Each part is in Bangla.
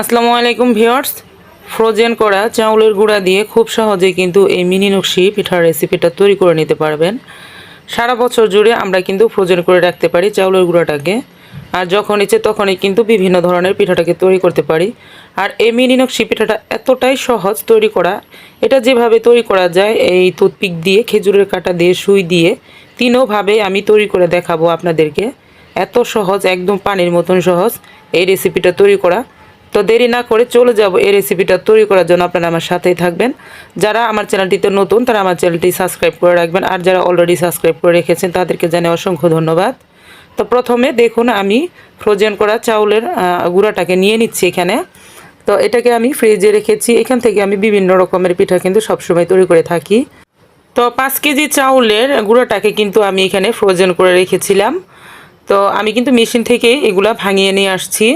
আসসালামু আলাইকুম ভিউয়ার্স। ফ্রোজেন করা চাউলের গুঁড়া দিয়ে খুব সহজেই কিন্তু এই মিনি নকশি পিঠার রেসিপিটা তৈরি করে নিতে পারবেন। সারা বছর জুড়ে আমরা কিন্তু ফ্রোজেন করে রাখতে পারি চাউলের গুঁড়াটাকে। আর যখন ইচ্ছে তখনই কিন্তু বিভিন্ন ধরনের পিঠাটাকে তৈরি করতে পারি। আর এই মিনি নকশি পিঠাটা এতটাই সহজ তৈরি করা। এটা যেভাবে তৈরি করা যায়, এই টুথপিক দিয়ে, খেজুরের কাঁটা দিয়ে, সুই দিয়ে, তিনোভাবে আমি তৈরি করে দেখাবো আপনাদেরকে। এত সহজ, একদম পানির মতন সহজ এই রেসিপিটা তৈরি করা। তো দেরি না করে চলে যাব এই রেসিপিটা তৈরি করার জন্য। আপনারা আমার সাথেই থাকবেন। যারা আমার চ্যানেলটিতে নতুন, তারা আমার চ্যানেলটি সাবস্ক্রাইব করে রাখবেন। আর যারা অলরেডি সাবস্ক্রাইব করে রেখেছেন, তাদেরকে জানাই অসংখ্য ধন্যবাদ। তো প্রথমে দেখুন, আমি ফ্রোজেন করা চাউলের গুঁড়াটাকে নিয়ে নিচ্ছি এখানে। তো এটাকে আমি ফ্রিজে রেখেছি। এখান থেকে আমি বিভিন্ন রকমের পিঠা কিন্তু সবসময় তৈরি করে থাকি। তো পাঁচ কেজি চাউলের গুঁড়োটাকে কিন্তু আমি এখানে ফ্রোজেন করে রেখেছিলাম। তো আমি কিন্তু মেশিন থেকে এগুলা ভাঙিয়ে নিয়ে আসছি।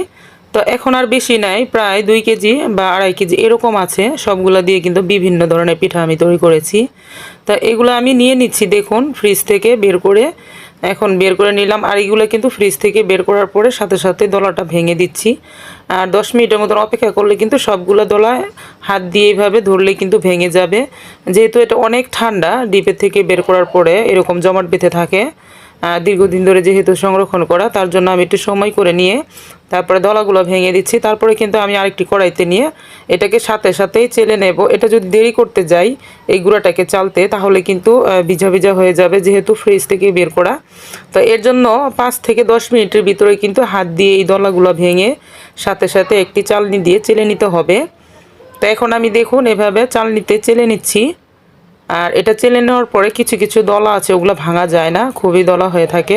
তো এখন আর বেশি নাই, প্রায় দুই কেজি বা আড়াই কেজি এরকম আছে। সবগুলো দিয়ে কিন্তু বিভিন্ন ধরনের পিঠা আমি তৈরি করেছি। তা এগুলো আমি নিয়ে নিচ্ছি, দেখুন ফ্রিজ থেকে বের করে। এখন বের করে নিলাম আর এগুলো কিন্তু ফ্রিজ থেকে বের করার পরে সাথে সাথে দলাটা ভেঙে দিচ্ছি। আর দশ মিনিটের মতন অপেক্ষা করলে কিন্তু সবগুলো দলা হাত দিয়ে এইভাবে ধরলে কিন্তু ভেঙে যাবে। যেহেতু এটা অনেক ঠান্ডা, ডিপের থেকে বের করার পরে এরকম জমাট বেঁধে থাকে। দীর্ঘদিন ধরে যেহেতু সংরক্ষণ করা, তার জন্য আমি একটু সময় করে নিয়ে তারপরে দলাগুলো ভেঙে দিচ্ছি। তারপরে কিন্তু আমি আরেকটি কড়াইতে নিয়ে এটাকে সাথে সাথেই চেলে নেব। এটা যদি দেরি করতে যাই এই গুঁড়াটাকে চালতে, তাহলে কিন্তু ভিজা ভিজা হয়ে যাবে যেহেতু ফ্রিজ থেকে বের করা। তো এর জন্য পাঁচ থেকে দশ মিনিটের ভিতরে কিন্তু হাত দিয়ে এই দলাগুলো ভেঙে সাথে সাথে একটি চালনি দিয়ে চেলে নিতে হবে। তো এখন আমি দেখুন, এভাবে চালনিতে চেলে নিচ্ছি। আর এটা চেলে নেওয়ার পরে কিছু কিছু দলা আছে, ওগুলো ভাঙা যায় না, খুবই দলা হয়ে থাকে,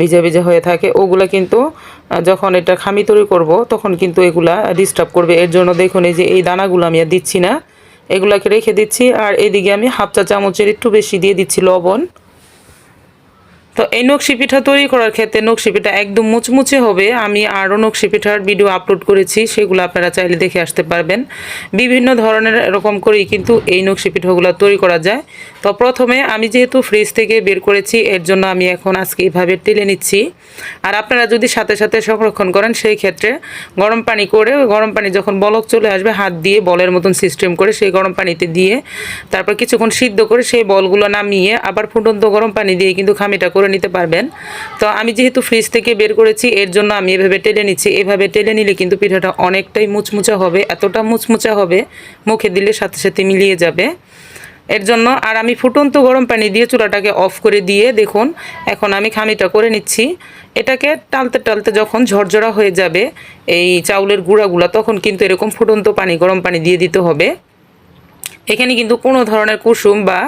ভিজা ভিজা হয়ে থাকে। ওগুলো কিন্তু যখন এটা খামি তৈরি করব, তখন কিন্তু এগুলা ডিস্টার্ব করবে। এর জন্য দেখুন এই যে এই দানাগুলো আমি আর দিচ্ছি না, এগুলাকে রেখে দিচ্ছি। আর এদিকে আমি হাফ চা চামচের একটু বেশি দিয়ে দিচ্ছি লবণ। তো এই নকশি পিঠা তৈরি করার ক্ষেত্রে নকশি পিঠা একদম মুচমুচে হবে। আমি আরও নকশি পিঠার ভিডিও আপলোড করেছি, সেগুলো আপনারা চাইলে দেখে আসতে পারবেন। বিভিন্ন ধরনের এরকম করেই কিন্তু এই নকশি পিঠাগুলো তৈরি করা যায়। তো প্রথমে আমি যেহেতু ফ্রিজ থেকে বের করেছি, এর জন্য আমি এখন আজকে এইভাবে টেলে নিচ্ছি। আর আপনারা যদি সাথে সাথে সংরক্ষণ করেন, সেই ক্ষেত্রে গরম পানি করে, গরম পানি যখন বলক চলে আসবে, হাত দিয়ে বলের মতন সিস্টেম করে সেই গরম পানিতে দিয়ে, তারপর কিছুক্ষণ সিদ্ধ করে সেই বলগুলো নামিয়ে, আবার ফুটন্ত গরম পানি দিয়ে কিন্তু খামিটা করে নিতে পারবেন। তো আমি যেহেতু ফ্রিজ থেকে বের করেছি, এর জন্য আমি এভাবে টেলে নিচ্ছি। এভাবে টেলে নিলে কিন্তু পিঠাটা অনেকটাই মুচমুচা হবে। এতটা মুচমুচা হবে, মুখে দিলে সাথে সাথে মিলিয়ে যাবে। এর জন্য আর আমি ফুটন্ত গরম পানি দিয়ে চুলাটাকে অফ করে দিয়ে দেখুন, এখন আমি খামিটা করে নিচ্ছি। এটাকে টালতে টালতে যখন ঝরঝরা হয়ে যাবে, এই চাউলের গুঁড়াগুলো, তখন কিন্তু এরকম ফুটন্ত পানি, গরম পানি দিয়ে দিতে হবে। এখানে কিন্তু কোনো ধরনের কুসুম বা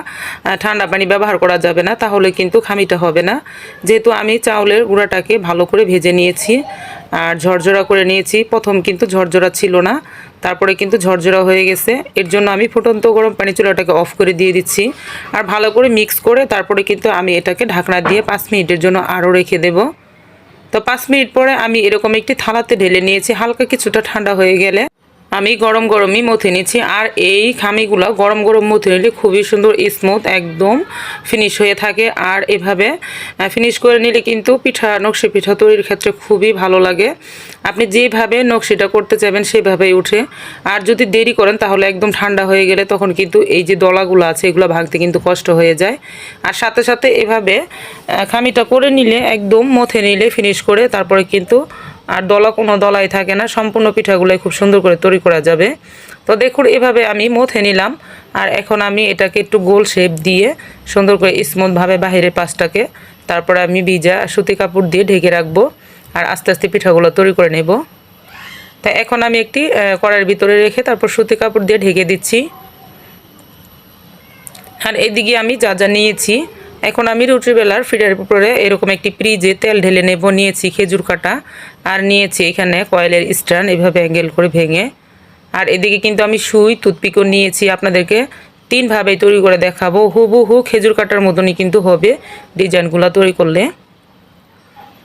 ঠান্ডা পানি ব্যবহার করা যাবে না, তাহলে কিন্তু খামিটা হবে না। যেহেতু আমি চাউলের গুঁড়াটাকে ভালো করে ভেজে নিয়েছি আর ঝরঝরা করে নিয়েছি, প্রথম কিন্তু ঝরঝরা ছিল না, তারপরে কিন্তু ঝরঝরা হয়ে গেছে। এর জন্য আমি ফুটন্ত গরম পানি চুলাটাকে অফ করে দিয়ে দিচ্ছি আর ভালো করে মিক্স করে তারপরে কিন্তু আমি এটাকে ঢাকনা দিয়ে পাঁচ মিনিটের জন্য আরও রেখে দেবো। তো পাঁচ মিনিট পরে আমি এরকম একটি থালাতে ঢেলে নিয়েছি, হালকা কিছুটা ঠান্ডা হয়ে গেলে। আমি গরম গরমই মথে নিচ্ছি। আর এই খামিগুলো গরম গরম মথে নিলে খুবই সুন্দর স্মুথ একদম ফিনিশ হয়ে থাকে। আর এভাবে ফিনিশ করে নিলে কিন্তু পিঠা, নকশি পিঠা তৈরির ক্ষেত্রে খুবই ভালো লাগে। আপনি যেভাবে নকশিটা করতে চাইবেন সেভাবেই উঠে। আর যদি দেরি করেন তাহলে একদম ঠান্ডা হয়ে গেলে তখন কিন্তু এই যে দলাগুলো আছে এগুলো ভাঙতে কিন্তু কষ্ট হয়ে যায়। আর সাথে সাথে এভাবে খামিটা করে নিলে একদম মথে নিলে ফিনিশ করে তারপরে কিন্তু আর দলা কোনো দলাই থাকে না, সম্পূর্ণ পিঠাগুলোই খুব সুন্দর করে তৈরি করা যাবে। তো দেখুন, এভাবে আমি মথে নিলাম, আর এখন আমি এটাকে একটু গোল শেপ দিয়ে সুন্দর করে স্মুথভাবে বাহিরের পাশটাকে তারপরে আমি ভিজা সুতি কাপড় দিয়ে ঢেকে রাখব, আর আস্তে আস্তে পিঠাগুলো তৈরি করে নেব। তা এখন আমি একটি কড়ার ভিতরে রেখে তারপর সুতি কাপড় দিয়ে ঢেকে দিচ্ছি। আর এদিকে আমি যা যা নিয়েছি এখন আমি রুটির বেলার উপরে এরকম একটি ফ্রিজে তেল ঢেলে নেব, নিয়েছি খেজুর কাটা আর নিয়েছি এখানে কয়েলের স্ট্যান্ড এভাবে অ্যাঙ্গেল করে ভেঙে। আর এদিকে কিন্তু আমি সুই, টুথপিকও নিয়েছি, আপনাদেরকে তিনভাবেই তৈরি করে দেখাবো। হুবহু খেজুর কাটার মতনই কিন্তু হবে ডিজাইনগুলো তৈরি করলে।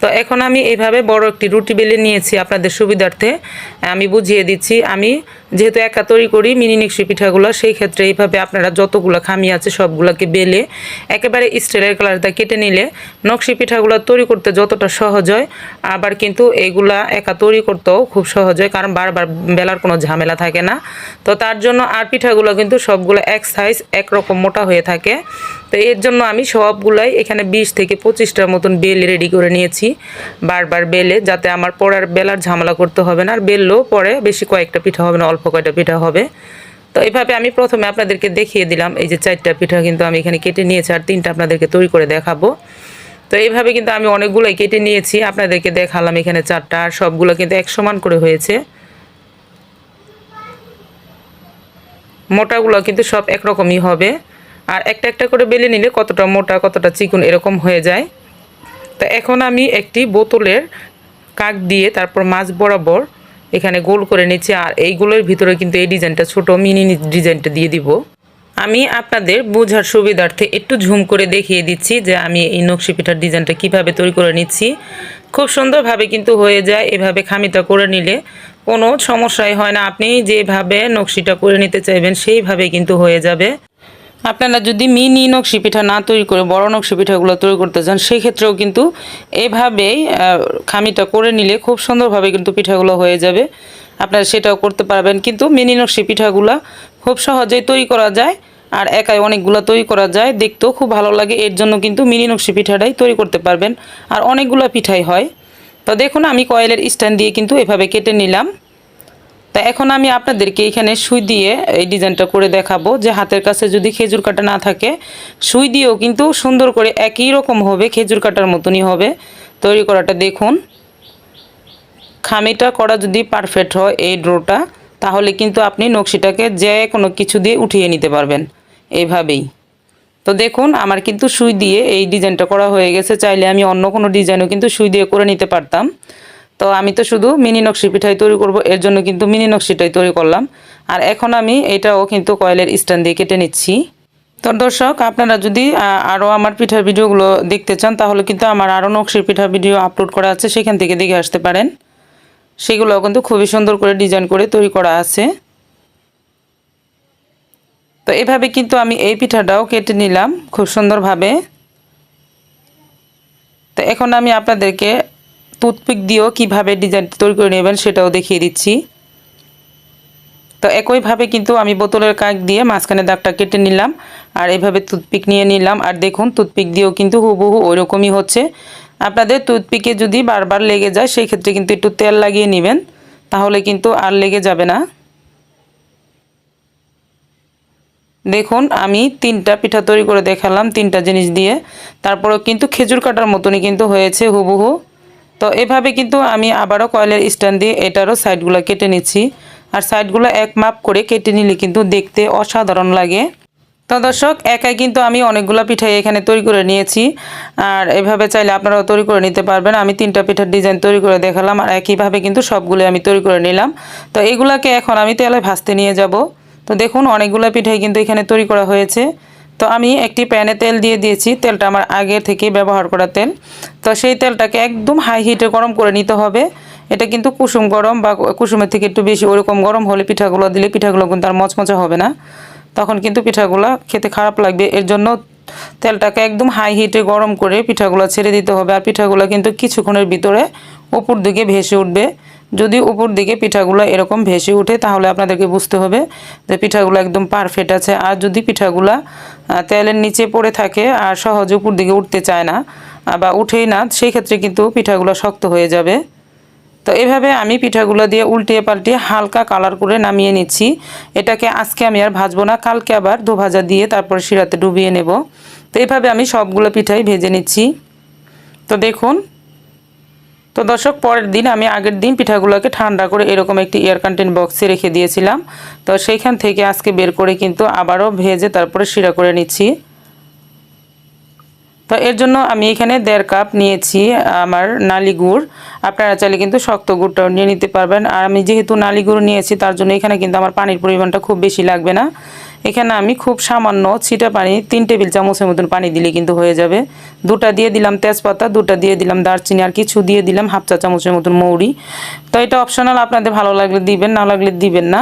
তো এখন আমি এইভাবে বড় একটি রুটি বেলে নিয়েছি আপনাদের সুবিধার্থে। আমি বুঝিয়ে দিচ্ছি, আমি যেহেতু একা তৈরি করি, মিনি নকশি পিঠাগুলো, সেই ক্ষেত্রে এইভাবে আপনারা যতগুলো খামি আছে সবগুলোকে বেলে একেবারে স্টিলের কালারটা কেটে নিলে নকশি পিঠাগুলো তৈরি করতে যতটা সহজ হয়। আবার কিন্তু এইগুলা একা তৈরি করতেও খুব সহজ হয়, কারণ বারবার বেলার কোনো ঝামেলা থাকে না। তো তার জন্য আর পিঠাগুলো কিন্তু সবগুলো এক সাইজ একরকম মোটা হয়ে থাকে। তো এর জন্য আমি সবগুলাই এখানে বিশ থেকে পঁচিশটার মতন বেল রেডি করে নিয়েছি। বারবার বেলে, যাতে আমার পরের বেলার ঝামেলা করতে হবে না, আর বেললেও পরে বেশি কয়েকটা পিঠা হবে না অল্প কয়েকটা পিঠা হবে। তো এইভাবে আমি প্রথমে আপনাদেরকে দেখিয়ে দিলাম, এই যে চারটা পিঠা কিন্তু আমি এখানে কেটে নিয়েছি আর তিনটা আপনাদেরকে তৈরি করে দেখাবো। তো এইভাবে কিন্তু আমি অনেকগুলোই কেটে নিয়েছি, আপনাদেরকে দেখালাম এখানে চারটা আর সবগুলো কিন্তু এক সমান করে হয়েছে। মোটাগুলো কিন্তু সব একরকমই হবে। আর একটা একটা করে বেলে নিলে কতটা মোটা, কতটা চিকুন এরকম হয়ে যায়। তো এখন আমি একটি বোতলের কাক দিয়ে তারপর মাছ বরাবর এখানে গোল করে নিচ্ছি, আর এইগুলোর ভিতরে কিন্তু এই ডিজাইনটা ছোট মিনি ডিজাইনটা দিয়ে দিব। আমি আপনাদের বোঝার সুবিধার্থে একটু ঝুম করে দেখিয়ে দিচ্ছি যে আমি এই নকশি পিঠার ডিজাইনটা কীভাবে তৈরি করে নিচ্ছি। খুব সুন্দরভাবে কিন্তু হয়ে যায় এভাবে খামিটা করে নিলে, কোনো সমস্যাই হয় না। আপনি যেভাবে নকশিটা করে নিতে চাইবেন সেইভাবে কিন্তু হয়ে যাবে। আপনারা যদি মিনি নকশি পিঠা না তৈরি করে, বড় নকশি পিঠাগুলো তৈরি করতে চান সেই ক্ষেত্রেও কিন্তু এভাবেই খামিটা করে নিলে খুব সুন্দরভাবে কিন্তু পিঠাগুলো হয়ে যাবে। আপনারা সেটাও করতে পারবেন। কিন্তু মিনি নকশি পিঠাগুলো খুব সহজেই তৈরি করা যায় আর একাই অনেকগুলো তৈরি করা যায়। দেখতেও খুব ভালো লাগে। এর জন্য কিন্তু মিনি নকশি পিঠাটাই তৈরি করতে পারবেন। আর অনেকগুলো পিঠাই হয়। তো দেখুন, আমি কয়েলের স্ট্যান্ড দিয়ে কিন্তু এভাবে কেটে নিলাম। তা এখন আমি আপনাদেরকে এখানে সুই দিয়ে এই ডিজাইনটা করে দেখাবো যে হাতের কাছে যদি খেজুর কাটা না থাকে, সুই দিয়েও কিন্তু সুন্দর করে একই রকম হবে, খেজুর কাটার মতনই হবে। তৈরি করাটা দেখুন। খামিটা করা যদি পারফেক্ট হয় এই ড্রোটা, তাহলে কিন্তু আপনি নকশিটাকে যে কোনো কিছু দিয়ে উঠিয়ে নিতে পারবেন, এইভাবেই। তো দেখুন, আমার কিন্তু সুই দিয়ে এই ডিজাইনটা করা হয়ে গেছে। চাইলে আমি অন্য কোনো ডিজাইনও কিন্তু সুই দিয়ে করে নিতে পারতাম। তো আমি তো শুধু মিনি নকশি পিঠাই তৈরি করব, এর জন্য কিন্তু মিনি নকশিটাই তৈরি করলাম। আর এখন আমি এটাও কিন্তু কয়েলের স্ট্যান্ড দিয়ে কেটে নিচ্ছি। তো দর্শক, আপনারা যদি আরও আমার পিঠার ভিডিওগুলো দেখতে চান, তাহলে কিন্তু আমার আরও নকশির পিঠার ভিডিও আপলোড করা আছে, সেখান থেকে দেখে আসতে পারেন। সেগুলো কিন্তু খুবই সুন্দর করে ডিজাইন করে তৈরি করা আছে। তো এভাবে কিন্তু আমি এই পিঠাটাও কেটে নিলাম খুব সুন্দরভাবে। তো এখন আমি আপনাদেরকে টুথপিক দিয়েও কীভাবে ডিজাইন তৈরি করে নেবেন সেটাও দেখিয়ে দিচ্ছি। তো একইভাবে কিন্তু আমি বোতলের কাক দিয়ে মাঝখানে দাগটা কেটে নিলাম আর এভাবে টুথপিক নিয়ে নিলাম। আর দেখুন টুথপিক দিয়েও কিন্তু হুবহু ওই রকমই হচ্ছে। আপনাদের টুথপিকে যদি বারবার লেগে যায় সেই ক্ষেত্রে কিন্তু একটু তেল লাগিয়ে নেবেন, তাহলে কিন্তু আর লেগে যাবে না। দেখুন, আমি তিনটা পিঠা তৈরি করে দেখালাম, তিনটা জিনিস দিয়ে। তারপরেও কিন্তু খেজুর কাটার মতনই কিন্তু হয়েছে হুবহু। তো এভাবে কিন্তু আমি আবারও কয়েলের স্ট্যান্ড দিয়ে এটারও সাইডগুলো কেটে নিচ্ছি। আর সাইডগুলো এক মাপ করে কেটে নিলে কিন্তু দেখতে অসাধারণ লাগে। তো দর্শক, একাই কিন্তু আমি অনেকগুলো পিঠাই এখানে তৈরি করে নিয়েছি। আর এভাবে চাইলে আপনারাও তৈরি করে নিতে পারবেন। আমি তিনটা পিঠার ডিজাইন তৈরি করে দেখালাম আর একইভাবে কিন্তু সবগুলো আমি তৈরি করে নিলাম। তো এগুলাকে এখন আমি তেলে ভাজতে নিয়ে যাব। তো দেখুন, অনেকগুলো পিঠাই কিন্তু এখানে তৈরি করা হয়েছে। তো আমি একটি প্যানে তেল দিয়ে দিয়েছি, তেলটা আমার আগে থেকেই ব্যবহার করা তেল। তো সেই তেলটাকে একদম হাই হিটে গরম করে নিতে হবে। এটা কিন্তু কুসুম গরম বা কুসুমের থেকে একটু বেশি ওরকম গরম হলে পিঠাগুলো দিলে পিঠাগুলো কিন্তু আর মচমচা হবে না। তখন কিন্তু পিঠাগুলো খেতে খারাপ লাগবে। এর জন্য তেলটাকে একদম হাই হিটে গরম করে পিঠাগুলো ছেড়ে দিতে হবে। আর পিঠাগুলো কিন্তু কিছুক্ষণের ভিতরে উপর দিকে ভেসে উঠবে। যদি উপর দিকে পিঠাগুলো এরকম ভেসে ওঠে তাহলে আপনাদেরকে বুঝতে হবে যে পিঠাগুলো একদম পারফেক্ট আছে। আর যদি পিঠাগুলো তেলের নিচে পড়ে থাকে আর সহজে উপর দিকে উঠতে চায় না বা উঠেই না সেই ক্ষেত্রে কিন্তু পিঠাগুলো শক্ত হয়ে যাবে। তো এভাবে আমি পিঠাগুলো দিয়ে উল্টিয়ে পাল্টিয়ে হালকা কালার করে নামিয়ে নিচ্ছি। এটাকে আজকে আমি আর ভাজবো না, কালকে আবার দো ভাজা দিয়ে তারপর শিরাতে ডুবিয়ে নেব। তো এইভাবে আমি সবগুলো পিঠাই ভেজে নিচ্ছি। তো দেখুন তো দর্শক, পরের দিন আমি আগের দিন পিঠাগুলোকে ঠান্ডা করে এরকম একটি এয়ার কন্টেন্ট বক্সে রেখে দিয়েছিলাম। তো সেইখান থেকে আজকে বের করে কিন্তু আবারও ভেজে তারপরে শিরা করে নিচ্ছি। তো এর জন্য আমি এখানে দেড় কাপ নিয়েছি আমার নালি গুড়। আপনারা চাইলে কিন্তু শক্ত গুড়টাও নিয়ে নিতে পারবেন। আর আমি যেহেতু নালি গুড় নিয়েছি, তার জন্য এখানে কিন্তু আমার পানির পরিমাণটা খুব বেশি লাগবে না। এখানে আমি খুব সামান্য ছিটা পানি, তিন টেবিল চামচের মতন পানি দিলে কিন্তু হয়ে যাবে। দুটা দিয়ে দিলাম তেজপাতা, দুটা দিয়ে দিলাম দারচিনি, আর কিছু দিয়ে দিলাম হাফ চা চামচের মতন মৌরি। তো এটা অপশনাল আপনাদের ভালো লাগলে দিবেন, না লাগলে দিবেন না।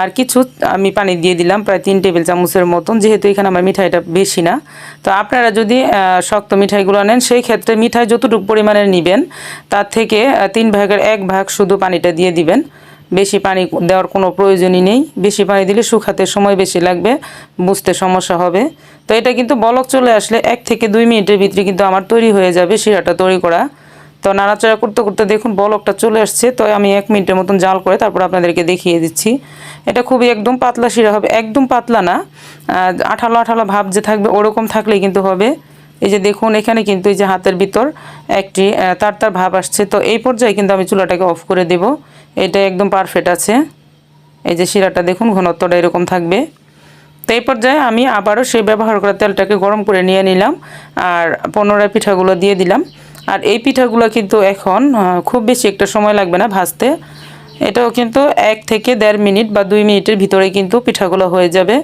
আর কিছু আমি পানি দিয়ে দিলাম প্রায় তিন টেবিল চামচের মতন, যেহেতু এখানে আমার মিঠাইটা বেশি না। তো আপনারা যদি শক্ত মিঠাইগুলো নেন, সেই ক্ষেত্রে মিঠাই যতটুকু পরিমাণে নেবেন, তার থেকে তিন ভাগের এক ভাগ শুধু পানিটা দিয়ে দিবেন। বেশি পানি দেওয়ার কোনো প্রয়োজনই নেই। বেশি পানি দিলে শুকাতে সময় বেশি লাগবে, বুঝতে সমস্যা হবে। তো এটা কিন্তু বলক চলে আসলে এক থেকে দুই মিনিটের ভিতরে কিন্তু আমার তৈরি হয়ে যাবে শিরাটা তৈরি করা। তো নাড়াচাড়া করতে করতে দেখুন বলকটা চলে আসছে, তো আমি এক মিনিটের মতন জাল করে তারপর আপনাদেরকে দেখিয়ে দিচ্ছি। এটা খুবই একদম পাতলা শিরা হবে, একদম পাতলা না। আঠালো আঠালো ভাব যে থাকবে ওরকম থাকলেই কিন্তু হবে। এই যে দেখুন, এখানে কিন্তু এই যে হাতের ভিতর একটি তার তার ভাব আসছে। তো এই পর্যায়ে কিন্তু আমি চুলাটাকে অফ করে দেব। এটা একদম পারফেক্ট আছে। এই যে শিরাটা দেখুন, ঘনত্বটা এরকম থাকবে। তো এই পর্যায়ে আমি আবারও সেই ব্যবহার করা তেলটাকে গরম করে নিয়ে নিলাম আর পুনরায় পিঠাগুলো দিয়ে দিলাম। আর এই পিঠাগুলো কিন্তু এখন খুব বেশি একটা সময় লাগবে না ভাজতে। এটাও কিন্তু এক থেকে দেড় মিনিট বা দুই মিনিটের ভিতরে কিন্তু পিঠাগুলো হয়ে যাবে।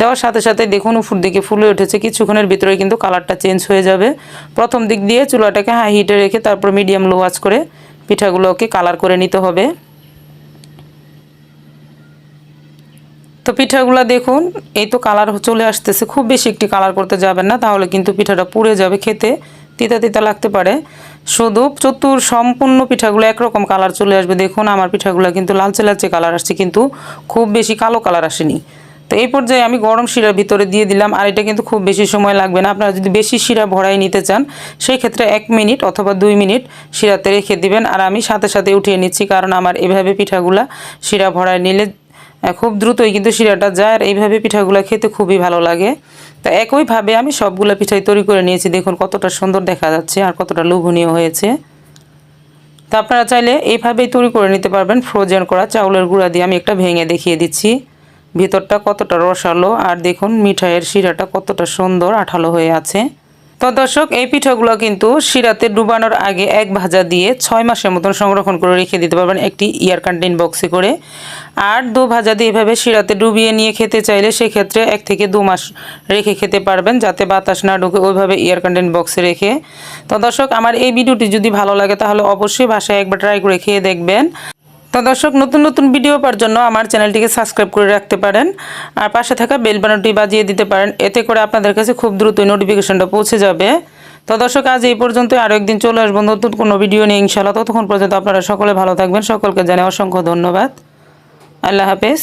দেওয়ার সাথে সাথে দেখুন উপর দিকে ফুলে উঠেছে, কিছুক্ষণের ভিতরে কিন্তু কালারটা চেঞ্জ হয়ে যাবে। প্রথম দিক দিয়ে চুলাটাকে হাই হিটে রেখে তারপর মিডিয়াম লো আঁচ করে পিঠাগুলোকে কালার করে নিতে হবে। তো পিঠাগুলো দেখুন, এই তো কালার চলে আসতেছে, খুব বেশি একটি কালার করতে যাবেন না, তাহলে কিন্তু পিঠাটা পুড়ে যাবে খেতে, তিতা তিতা লাগতে পারে। শুধু চতুর সম্পূর্ণ পিঠাগুলো একরকম কালার চলে আসবে, দেখুন আমার পিঠাগুলো কিন্তু লালচে লালচে কালার আসছে, কিন্তু খুব বেশি কালো কালার আসেনি। তো এই পর্যায়ে আমি গরম শিরার ভিতরে দিয়ে দিলাম, আর এটা কিন্তু খুব বেশি সময় লাগবে না। আপনারা যদি বেশি শিরা ভরাই নিতে চান সেই ক্ষেত্রে এক মিনিট অথবা দুই মিনিট শিরাতে রেখে দিবেন। আর আমি সাথে সাথে উঠিয়ে নিচ্ছি, কারণ আমার এভাবে পিঠাগুলা শিরা ভরায় নিলে খুব দ্রুতই কিন্তু শিরাটা যায়, আর এইভাবে পিঠাগুলো খেতে খুবই ভালো লাগে। তো একইভাবে আমি সবগুলো পিঠাই তৈরি করে নিয়েছি, দেখুন কতটা সুন্দর দেখা যাচ্ছে আর কতটা লোভনীয় হয়েছে। তো আপনারা চাইলে এইভাবেই তৈরি করে নিতে পারবেন, ফ্রোজেন করা চাউলের গুঁড়া দিয়ে আমি একটা ভেঙে দেখিয়ে দিচ্ছি। ভিতরটা কতটা রসালো, আর দেখুন মিঠাইয়ের শিরাটা কতটা সুন্দর আঠালো হয়ে আছে। তো দর্শক, এই পিঠাগুলো কিন্তু শিরাতে ডুবানোর আগে এক ভাজা দিয়ে ছয় মাসের মতন সংরক্ষণ করে রেখে দিতে পারবেন একটি ইয়ার কন্টেন বক্সে করে। আর দু ভাজা দিয়ে এভাবে শিরাতে ডুবিয়ে নিয়ে খেতে চাইলে সেক্ষেত্রে এক থেকে দু মাস রেখে খেতে পারবেন, যাতে বাতাস না ঢুকে ওইভাবে ইয়ার কন্টেন বক্সে রেখে। তো দর্শক, আমার এই ভিডিওটি যদি ভালো লাগে তাহলে অবশ্যই বাসায় একবার ট্রাই করে খেয়ে দেখবেন। তো দর্শক, নতুন নতুন ভিডিও পাওয়ার জন্য আমার চ্যানেলটিকে সাবস্ক্রাইব করে রাখতে পারেন আর পাশে থাকা বেল বাটনটি বাজিয়ে দিতে পারেন। এতে করে আপনাদের কাছে খুব দ্রুত নোটিফিকেশনটা পৌঁছে যাবে। তো দর্শক, আজ এই পর্যন্ত আরও একদিন চলে আসব নতুন কোনো ভিডিও নিয়ে ইনশাল্লাহ ততক্ষণ পর্যন্ত আপনারা সকলে ভালো থাকবেন। সকলকে জানে অসংখ্য ধন্যবাদ। আল্লাহ হাফেজ।